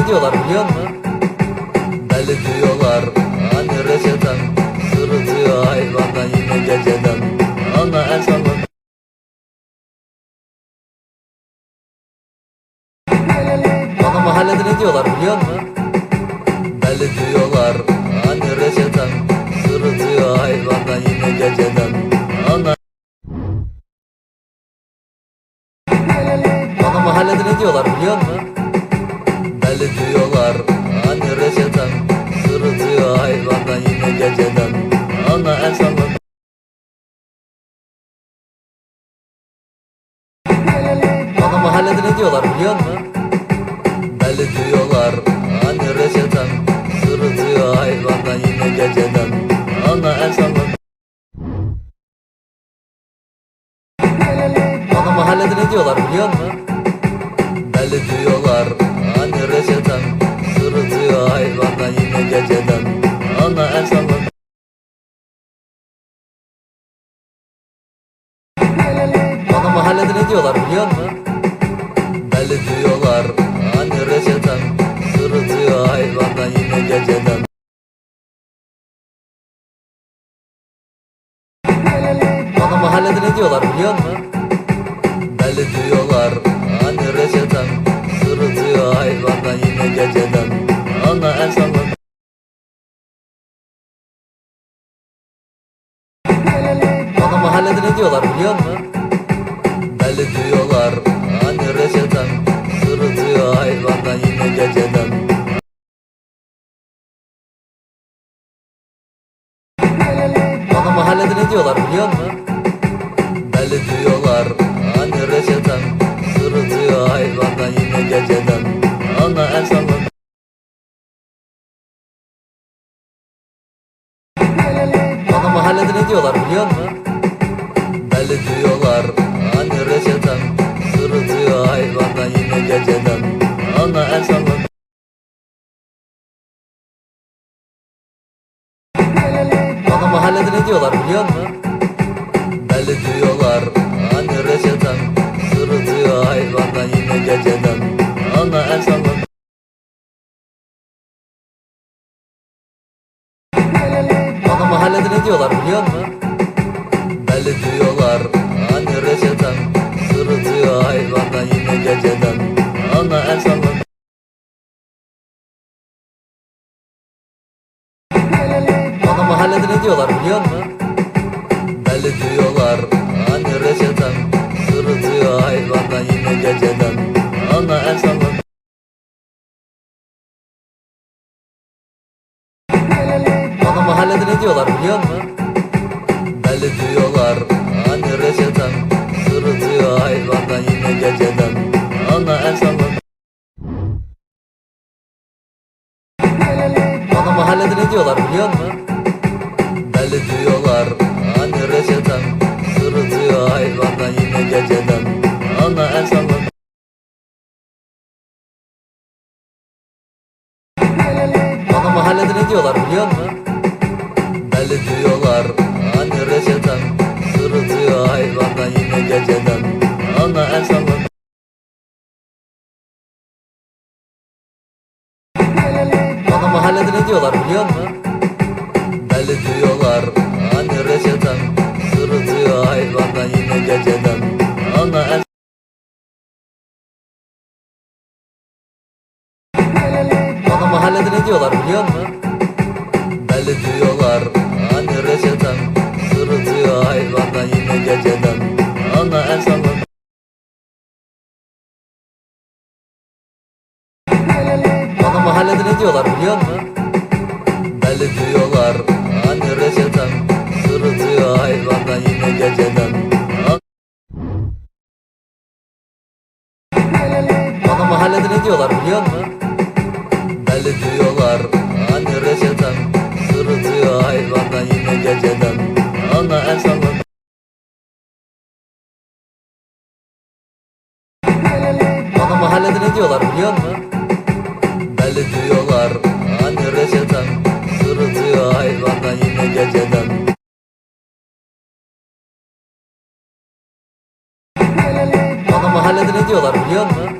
ne diyorlar biliyor musun? Deli diyorlar hani reçeten Sırıtıyor hayvandan yine geceden Ana el sallan Bana mahallede ne diyorlar biliyor musun? Deli diyorlar hani reçeten Sırıtıyor hayvandan yine geceden Ana Bana mahallede ne diyorlar biliyor musun? Ne diyorlar biliyor musun? Deli diyorlar hani reçeten Sırıtıyor hayvandan yine geceden Ana el sallan Bana mahallede ne diyorlar biliyor musun? Deli diyorlar hani reçeten Sırıtıyor hayvandan yine geceden Ana el sallan Bana mahallede ne diyorlar biliyor musun? Deli diyorlar. Hani reçeten Sırıtıyor hayvandan yine geceden. Bana mahallede ne diyorlar biliyor musun? Deli diyorlar. Hani reçeten Sırıtıyor hayvandan yine geceden. Ana el sallan Bana mahallede ne diyorlar biliyor musun? Deli diyorlar mahallede ne diyorlar biliyor musun? Deli diyorlar hani reçeten Sırıtıyor hayvandan yine geceden Ana el sallan Bana mahallede ne diyorlar biliyor musun? Deli diyorlar hani reçeten mahallede ne diyorlar biliyor musun? Deli diyorlar hani reçeten Sırıtıyor hayvandan yine geceden Ana el sallan Bana mahallede ne diyorlar biliyor musun? Deli diyorlar hani reçeten Sırıtıyor hayvandan yine geceden Ana el sallan diyorlar biliyor musun? Deli diyorlar hani reçeten Sırıtıyor hayvandan yine geceden Ana el sallan Bana mahallede ne diyorlar biliyor musun? Deli diyorlar hani reçeten Sırıtıyor hayvandan yine geceden Ana el sallan Bana mahallede ne diyorlar biliyor musun? Deli diyorlar hani reçeten Sırıtıyor hayvandan yine geceden Ana el sallan Bana mahallede ne diyorlar biliyor musun? Deli diyorlar hani reçeten Sırıtıyor hayvandan yine geceden Ana el Bana mahallede ne diyorlar biliyor musun? Deli diyorlar hani reçeten Sırıtıyor hayvandan yine geceden Ana el sallan Bana mahallede ne diyorlar biliyor musun? Deli diyorlar hani reçeten Sırıtıyor hayvandan yine geceden An- Bana mahallede ne diyorlar biliyor musun? Deli diyorlar geceden. Ana el Bana mahallede ne diyorlar biliyor musun? Deli diyorlar hani reçeten. Sırıtıyor hayvandan yine geceden. Bana mahallede ne diyorlar biliyor musun?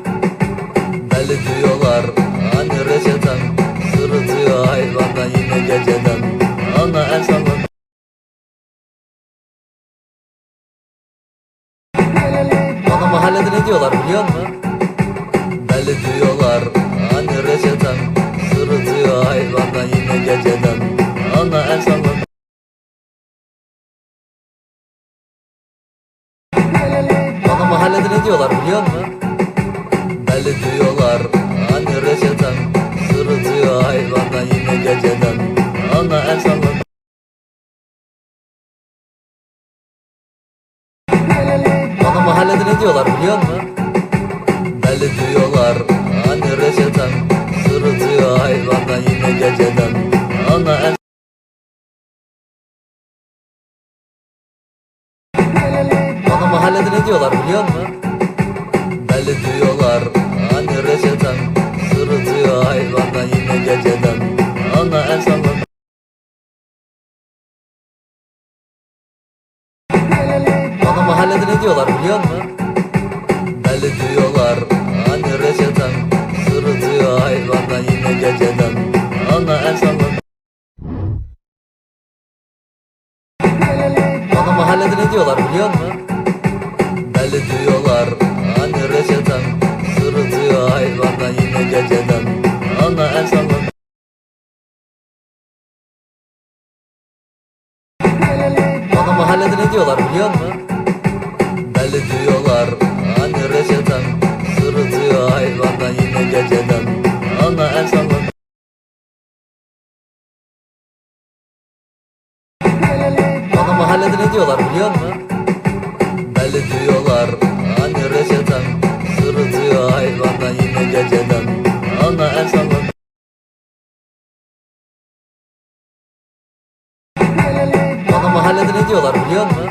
Deli diyorlar hani reçeten. Sırıtıyor hayvandan yine geceden. Mahallede ne diyorlar biliyor musun? Deli diyorlar hani reçeten Sırıtıyor hayvandan yine geceden Ana en sonunda Bana mahallede ne diyorlar biliyor musun? Deli diyorlar Bana mahallede ne diyorlar biliyor musun? Deli diyorlar hani reçeten Sırıtıyor hayvandan yine geceden Ana en sonunda Bana mahallede ne diyorlar biliyor musun? Deli diyorlar hani reçeten Sırıtıyor hayvandan yine geceden Ana en sonunda mahallede ne diyorlar biliyor musun? Deli diyorlar hani reçeten Sırıtıyor hayvandan yine geceden Ana en sonunda Bana mahallede ne diyorlar biliyor musun? Deli diyorlar hani reçeten Sırıtıyor hayvandan yine geceden diyorlar biliyor musun? Deli diyorlar hani reçeten Sırıtıyor hayvandan yine geceden Ana en sonunda Bana mahallede ne diyorlar biliyor musun?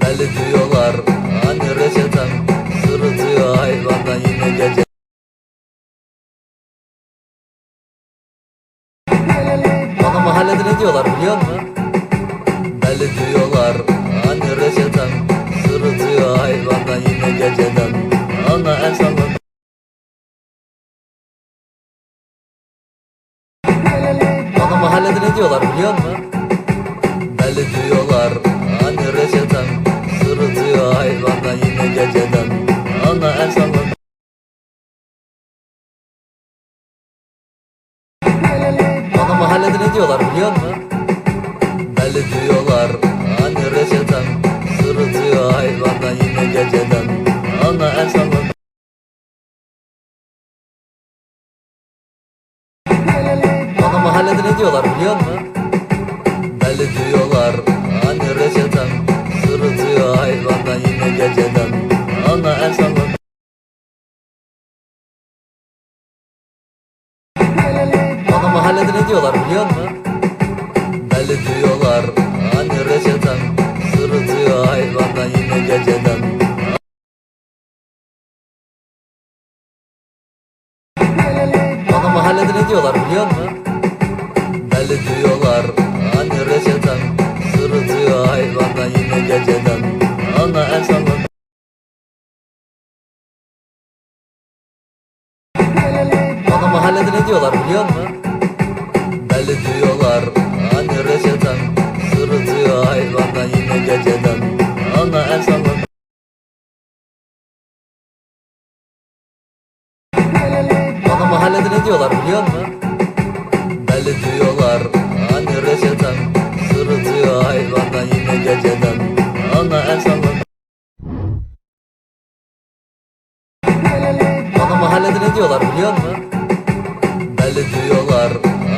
Deli diyorlar hani reçeten Sırıtıyor hayvandan yine gece Bana mahallede ne diyorlar biliyor musun? Deli diyorlar hani reçeten Sırıtıyor hayvandan yine geceden Ana en sonunda Bana mahallede ne diyorlar biliyor musun? Deli diyorlar hani reçeten Sırıtıyor hayvandan yine geceden Ana en sonunda Bana mahallede ne diyorlar biliyor musun? Geceden. Ana sonunda Bana mahallede ne diyorlar biliyor musun? Deli diyorlar hani reçeten. Sırıtıyor hayvandan yine geceden. Ana en sonunda Bana mahallede ne diyorlar biliyor musun? Deli diyorlar Mahallede ne diyorlar biliyor musun? Deli diyorlar hani reçeten Sırıtıyor hayvandan yine geceden Ana en sonunda Bana mahallede ne diyorlar biliyor musun? Deli diyorlar Mahallede ne diyorlar biliyor musun? Deli diyorlar hani reçeten Sırıtıyor hayvandan yine geceden Ana en sonunda Bana mahallede ne diyorlar biliyor musun? Deli diyorlar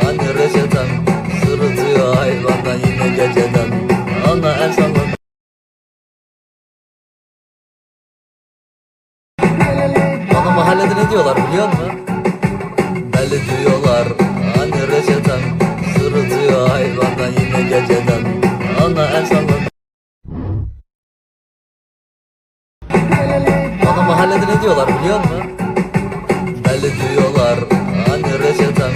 hani reçeten Sırıtıyor hayvandan yine geceden Ana en Bana mahallede ne diyorlar biliyor musun? Deli diyorlar hani reçeten Sırıtıyor hayvandan yine geceden. Ana en sonunda Bana mahallede ne diyorlar biliyor musun? Deli diyorlar. Hani reçeten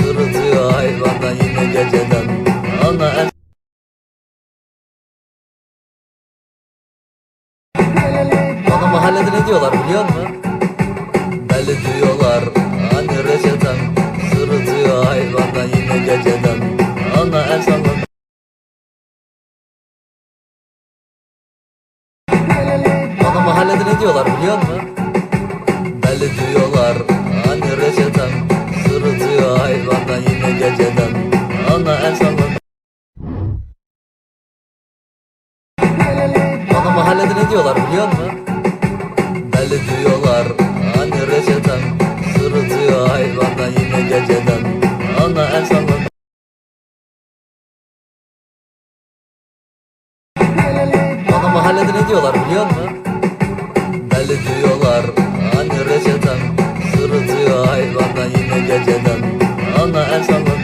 Sırıtıyor hayvandan yine geceden. Ana en Bana mahallede ne diyorlar biliyor musun? Deli diyorlar Bana mahallede ne diyorlar diyorlar Hani reçeten Sırıtıyor hayvandan yine geceden. Ana el sallan Bana mahallede ne diyorlar biliyor musun? Deli diyorlar Hani reçeten Sırıtıyor hayvandan yine geceden. Ana el sallan Bana mahallede ne diyorlar biliyor musun? Deli diyorlar Hani reçeten. Sırıtıyor hayvandan yine geceden. Ana el sallan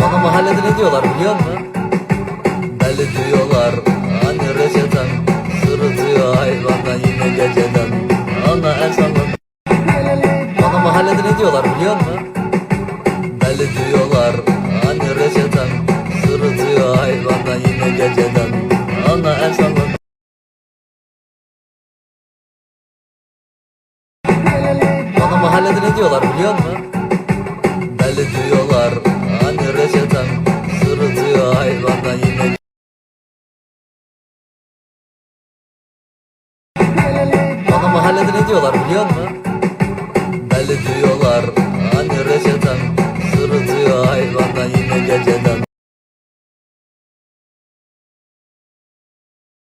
Bana mahallede ne diyorlar biliyor musun? Deli diyorlar Hani reçeten. Sırıtıyor hayvandan yine geceden. Ana el sallan Bana mahallede ne diyorlar biliyor musun? Yine geceden Ana el sallan Bana mahallede ne diyorlar biliyor musun? Deli diyorlar Hani reçeten Sırıtıyor hayvandan yine Bana mahallede ne diyorlar biliyor musun? Deli diyorlar Hani reçeten Sırıtıyor hayvandan yine geceden